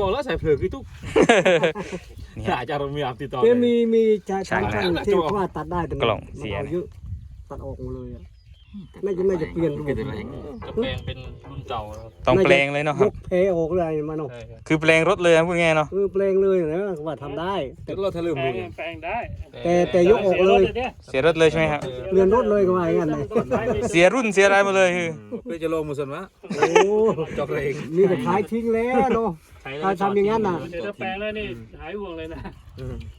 บอกแล้วใส่เผือกคือทุกเนี่ยถ้าอาจารย์มีอัพติดต่อเนี่ยมีมีชายช่างช่างนะที่ว่าตัดได้แต่มันกล่องมันเสียอาเยอะตัดออกหมดเลยอะน่าจะน่าจะเปลี่ยนระบบเปลี่ยนอะไรจะแปลงเป็นรุ่นเก่าแล้วต้องแปลงเลยเนาะคยรับ กเพออกเลยมาเนาะใช่ครับคือแปลงรถเลยนะพูดง่ายๆเนาะเออแปลงเลยนะว่าทำได้ แต่เราทะลึ่งแปลดูงแปลงได้แต่แต่ยกออกเลยสีรถนี่เสียรถเลยใช่ไหมครับ เรือนรถเลยก็ว่าอย่างนั้นเลยเสียรุ่นเสียอะไรหมาเลยคือเพื่อจะลงมือสนวะโอ้ จอกเองนี่ก็ขายทิ้งแล้วเนาะ ใช้ถ้าทำอย่างนั้นน่ะ เดี๋ยวถ้าแปลงแล้วนี่หายห่วงเลยนะ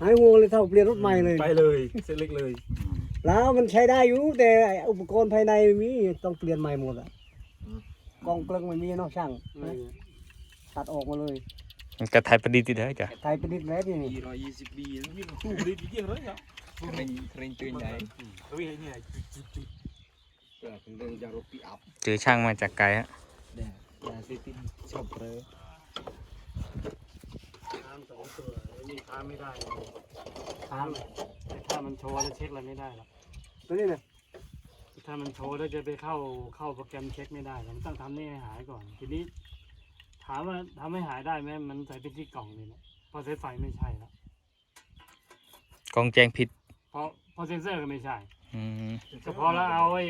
หายงงเลยเท่าเปลี่ยนรถใหม่เลย ไปเลยเส้นเล็กเลย แล้วมันใช้ได้อยู่แต่อุปกรณ์ภายในไม่มีต้องเปลี่ยนใหม่หมดอะกองเกลึงไม่มีเนาะช่างตัดออกมาเลยมันกระไทยประดิษฐ์ติดได้จ้ะไทยเป็นนิดแล้วที่นี่ร้อยยี่สิบบีแล้ววิ่งสู้บริษยิ่งเลยครับเคร่งเคร่งตื่นใหญ่วิ่งให้เนี่ยจุดจุดแต่เป็นเรื่องจากรถปีอัพเจอช่างมาจากไกลฮะเนี่ยยาเสพติดชอบเลย ค้างสองตัวนี่ค้างไม่ได้ค้างถ้ามันโชว์แล้วเช็คอะไรไม่ได้หรอกตัวนี้นะถ้ามันโชว์แล้วจะไปเข้าเข้าโปรแกรมเช็คไม่ได้หรอกมันต้องทำนี่ให้หายก่อน ทีนี้ ถามว่าทำให้หายได้ไหมมันใส่เป็นที่กล่องเลยเนี่ยพอใช้ไฟไม่ใช่แล้วกองแจ้งผิดเพราะเพอเซนเซอร์ก็ไม่ใช่อืมก็พอเราเอาไอ้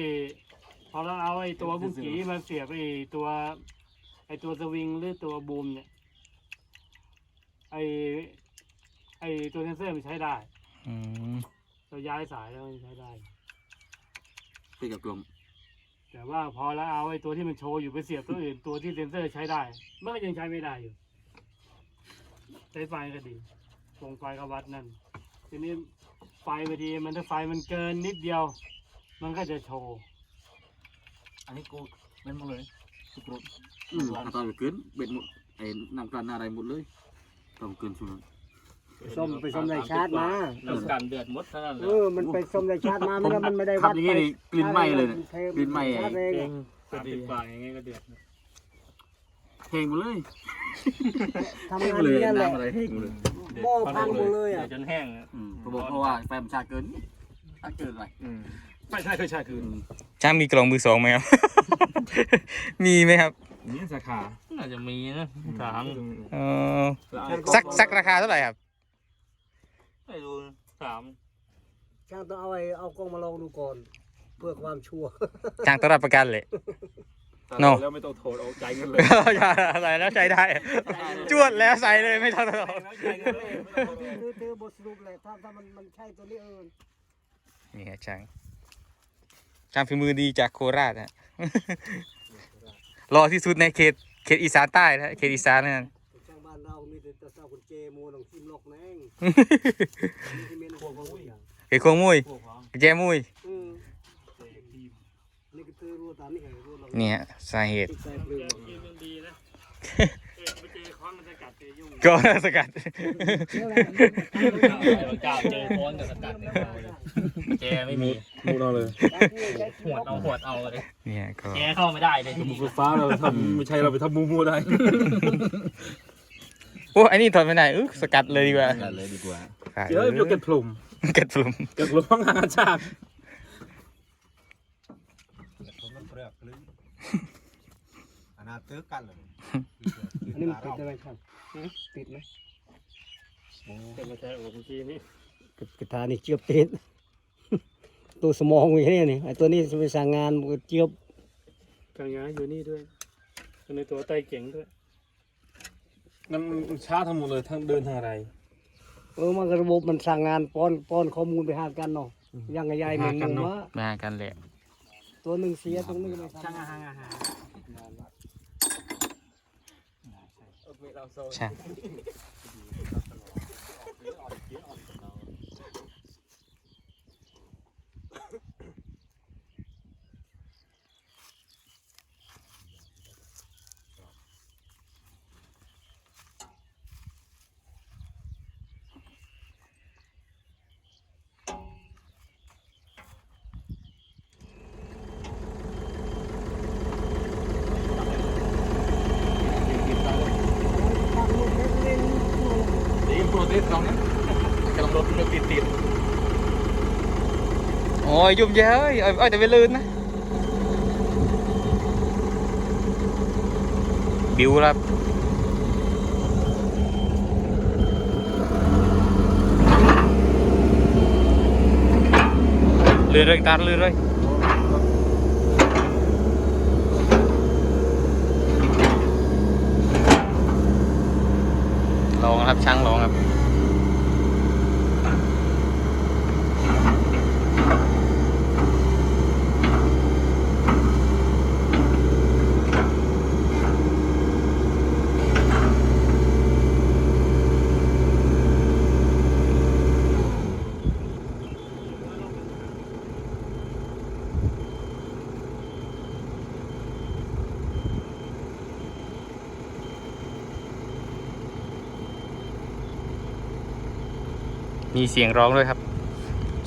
พอเราเอาไอ้ตัวบุกี้มาเสียบไอ้ตัวไอ้ตัวสวิงหรือตัวบูมเนี่ย ไอ้ไอ้ตัวเซนเซอร์มันใช้ได้อืมเราย้ายสายแล้วมันใช้ได้ ติดกับกลมแต่ว่าพอเราเอาไอ้ตัวที่มันโชว์อยู่ไปเสียบตัวอื่นตัวที่เซนเซอร์ใช้ได้มันก็ยังใช้ไม่ได้อยู่ใช้ไฟก็ดีวงไฟก็วัดนั่น ทีนี้ไฟบางทีมันถ้าไฟมันเกินนิดเดียว มันก็จะโชว์อันนี้กูเล่นหมดเลยทุกรถอืมตอนเกินเบ็ดหมดไอ้นำกันอะไรหมดเลย ต้องเกินชุดไปส้มไปส้มในชาร์จมาน้ำกันเดือดมดเท่านั้นเออมันไปส้มในชาร์จมาไม่แล้วมันไม่ได้ขัวับดอย่างนี้นี่กลิ่นไหม้เลยเนี่ยชกลิ่นไหม้าร์จเองอะสามสิบกว่าอย่างเงี้ยก็เดือดเพลงหมดเลยทำเพลงงาหมนดเลยนี่แหละน้ำอะไรเพลงหมดเลยหม้อพังหมดเลยอะจนแห้งอะอืมเพราะเพราะว่าไฟมันชาเกินชาเกินไปไม่ใช่เคยชาเกินช่างมีกล่องมือสองไหมครับ มีไหมครับนี่สาขา น่าจะมีนะถามเออสักสักราคาเท่าไหร่ครับ ไม่รู้ถามช่างต้องเอาไอ้เอากล้องมาลองดูก่อน เพื่อความชัวร์ช่างต้องรับประกันเลย No แล้วไม่ต้องโทษเอาใจกันเลยใส่แล้วใช้ได้ จวดแล้วใส่เลยไม่ต้องคือคือบทสรุปเลยถ้าถ้ามันมันใช่ตัวนี้เออนี่ฮะช่างช่างฝีมือดีจากโคราชฮะรอที่สุดในเขต เขตอีสานใต้นะเขตอีสานนั่น ช่างบ้านเรามีแต่เจ้าคุณเจโมหนองทิมลกแน่งนี่ที่เมนหัวของผู้อย่างเขตควงมุยพวกของแจมุยเออนี่ก็คือรู้ตามนี่ไงรู้เราเนี่ยสาเหตุ ติดใจเปลือกกินมันดีนะไปเจอค้อนมันจะกัดเจอยุ่งก็สกัดเราจับเจอค้อนจะกัด แกไม่มีมูนเอาเลยหวดเอาหวดเอาเลยเนี่ยก็แกเข้าไม่ได้เลยไฟฟ้าเราทำไม่ใช่เราไปทำมูมูได้โอ้อันนี้ถอดไม่ได้อึ๊กสกัดเลยดีกว่ากันเลยดีกว่าขาดเดี๋ยวโยกเก็ตพลุมเก็ดปลุ่มเก็ตพลุมงานชาติผมมันเปลือกลึกอันนั้นตื้อกันเลยอันนี้มันติดอะไรครับติดไหมจะมาใช้โอ้เมื่อกี้นี่กระทานี่เจียบติด ตัวสมองอย่างนี้นี่ไอตัวนี้ไปสั่งงานมันก็เจียบกางยาอยู่นี่ด้วยในตัวไตเก่งด้วยมันช้าทั้งหมดเลยทั้งเดินทางอะไร เออมันก็ระบบมันสั่งงานป้อนป้อนข้อมูลไปหากันเนาะยังไงยายแมงมุมว่ามากันแหละตัวหนึ่งเสียตรงนี้ไม่ช่างทำอาหารอาหารใช่ ติด โอ้ยยุ่มแย่เอ้ยเอ้ยแต่ไม่ลื่นนะ บิวครับลื่นเลยตาลื่นเลยลองครับช่างลองครับ มีเสียงร้องด้วยครับ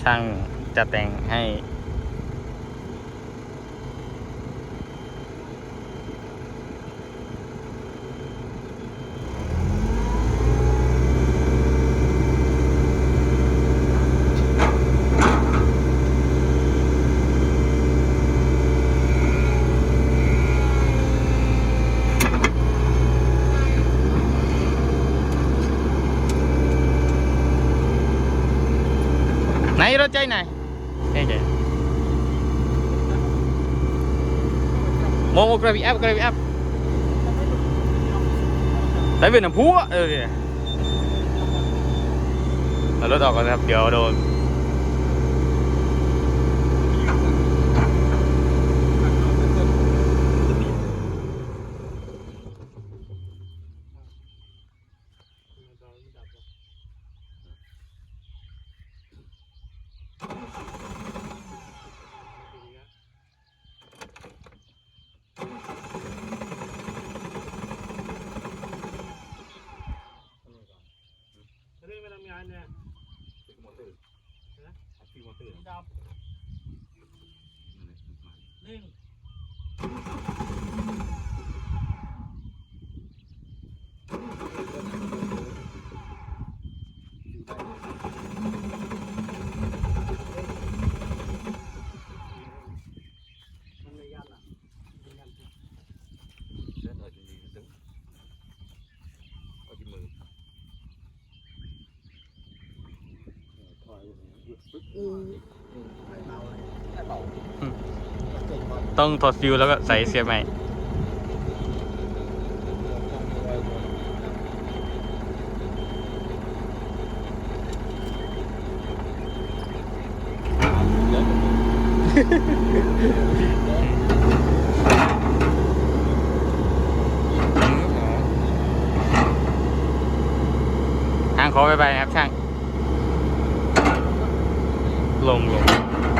ช่างจะแต่งให้ ไหนรถใจไหนเฮ้ยเจ๊โมโมกราบีแอปกราบีแอปแต่เป็นน้ำพุอะเออเนี่ยเอารถออกก่อนนะครับ เดี๋ยวโดน เรื่องไปทำงานเนี่ย มอเตอร์ฟิวมอเตอร์ ดับหนึ่ง มันไม่ยันอะ เส้นเอาจริงๆตึงเอาที่มือ ต้องถอดฟิวแล้วก็ใส่เสียใหม่ทางขอไปไปนะครับช่าง ลงลง